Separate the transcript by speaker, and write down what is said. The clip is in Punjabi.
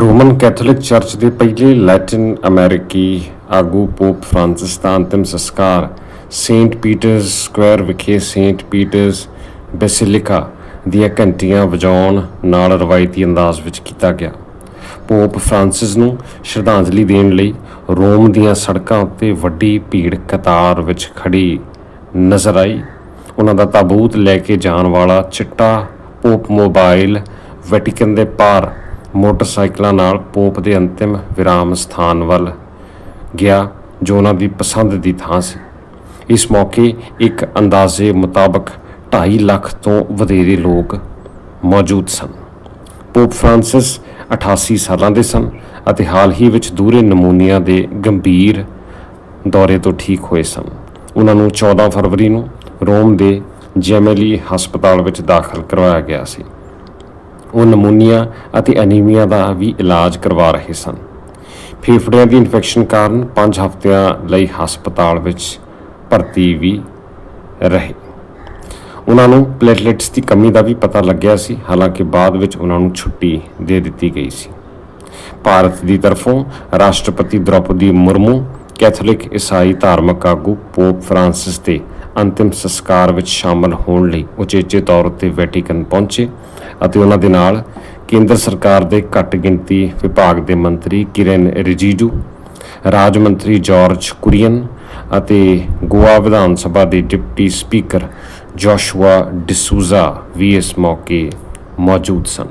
Speaker 1: ਰੋਮਨ ਕੈਥੋਲਿਕ ਚਰਚ ਦੇ ਪਹਿਲੇ ਲੈਟਿਨ ਅਮਰੀਕੀ ਆਗੂ ਪੋਪ ਫ੍ਰਾਂਸਿਸ ਦਾ ਅੰਤਿਮ ਸੰਸਕਾਰ ਸੇਂਟ ਪੀਟਰਸ ਸਕੁਆਇਰ ਵਿਖੇ ਸੇਂਟ ਪੀਟਰਸ ਬੈਸਿਲਿਕਾ ਦੀਆਂ ਘੰਟੀਆਂ ਵਜਾਉਣ ਨਾਲ ਰਵਾਇਤੀ ਅੰਦਾਜ਼ ਵਿੱਚ ਕੀਤਾ ਗਿਆ। ਪੋਪ ਫ੍ਰਾਂਸਿਸ ਨੂੰ ਸ਼ਰਧਾਂਜਲੀ ਦੇਣ ਲਈ ਰੋਮ ਦੀਆਂ ਸੜਕਾਂ ਉੱਤੇ ਵੱਡੀ ਭੀੜ ਕਤਾਰ ਵਿੱਚ ਖੜੀ ਨਜ਼ਰ ਆਈ। ਉਹਨਾਂ ਦਾ ਤਾਬੂਤ ਲੈ ਕੇ ਜਾਣ ਵਾਲਾ ਚਿੱਟਾ ਪੋਪ ਮੋਬਾਈਲ ਵੈਟੀਕਨ ਦੇ ਪਾਰ ਮੋਟਰਸਾਈਕਲਾਂ ਨਾਲ ਪੋਪ ਦੇ ਅੰਤਿਮ ਵਿਰਾਮ ਸਥਾਨ ਵੱਲ ਗਿਆ, ਜੋ ਉਹਨਾਂ ਦੀ ਪਸੰਦ ਦੀ ਥਾਂ ਸੀ। ਇਸ ਮੌਕੇ ਇੱਕ ਅੰਦਾਜ਼ੇ ਮੁਤਾਬਕ 2.5 ਲੱਖ ਤੋਂ ਵਧੇਰੇ ਲੋਕ ਮੌਜੂਦ ਸਨ। ਪੋਪ ਫ੍ਰਾਂਸਿਸ 88 ਸਾਲਾਂ ਦੇ ਸਨ ਅਤੇ ਹਾਲ ਹੀ ਵਿੱਚ ਦੂਰੇ ਨਮੂਨੀਆ ਦੇ ਗੰਭੀਰ ਦੌਰੇ ਤੋਂ ਠੀਕ ਹੋਏ ਸਨ। ਉਹਨਾਂ ਨੂੰ 14 ਫਰਵਰੀ ਨੂੰ ਰੋਮ ਦੇ ਜੈਮੇਲੀ ਹਸਪਤਾਲ ਵਿੱਚ ਦਾਖਲ ਕਰਵਾਇਆ ਗਿਆ ਸੀ। ਉਹ ਨਮੂਨੀਆ ਅਤੇ ਅਨੀਮੀਆ ਦਾ ਵੀ ਇਲਾਜ ਕਰਵਾ ਰਹੇ ਸਨ। ਫੇਫੜਿਆਂ ਦੀ ਇਨਫੈਕਸ਼ਨ ਕਾਰਨ 5 ਹਫ਼ਤਿਆਂ ਲਈ ਹਸਪਤਾਲ ਵਿੱਚ ਭਰਤੀ ਵੀ ਰਹੇ। ਉਹਨਾਂ ਨੂੰ ਪਲੇਟਲੇਟਸ ਦੀ ਕਮੀ ਦਾ ਵੀ ਪਤਾ ਲੱਗਿਆ ਸੀ, ਹਾਲਾਂਕਿ ਬਾਅਦ ਵਿੱਚ ਉਹਨਾਂ ਨੂੰ ਛੁੱਟੀ ਦੇ ਦਿੱਤੀ ਗਈ ਸੀ। ਭਾਰਤ ਦੀ ਤਰਫੋਂ ਰਾਸ਼ਟਰਪਤੀ ਦ੍ਰੋਪਦੀ ਮੁਰਮੂ ਕੈਥੋਲਿਕ ਈਸਾਈ ਧਾਰਮਿਕ ਆਗੂ ਪੋਪ ਫ੍ਰਾਂਸਿਸ ਦੇ ਅੰਤਿਮ ਸੰਸਕਾਰ ਵਿੱਚ ਸ਼ਾਮਲ ਹੋਣ ਲਈ ਉਚੇਚੇ ਤੌਰ ਉੱਤੇ ਵੈਟੀਕਨ ਪਹੁੰਚੇ। ਅਤੇ ਉਹਨਾਂ ਦੇ ਨਾਲ ਕੇਂਦਰ ਸਰਕਾਰ ਦੇ ਘੱਟ ਗਿਣਤੀ ਵਿਭਾਗ ਦੇ ਮੰਤਰੀ ਕਿਰਨ ਰਿਜੀਜੂ, ਰਾਜ ਮੰਤਰੀ ਜਾਰਜ ਕੁਰੀਅਨ ਅਤੇ ਗੋਆ ਵਿਧਾਨ ਸਭਾ ਦੇ ਡਿਪਟੀ ਸਪੀਕਰ ਜੋਸ਼ੂਆ ਡਿਸੂਜ਼ਾ ਵੀ ਇਸ ਮੌਕੇ ਮੌਜੂਦ ਸਨ।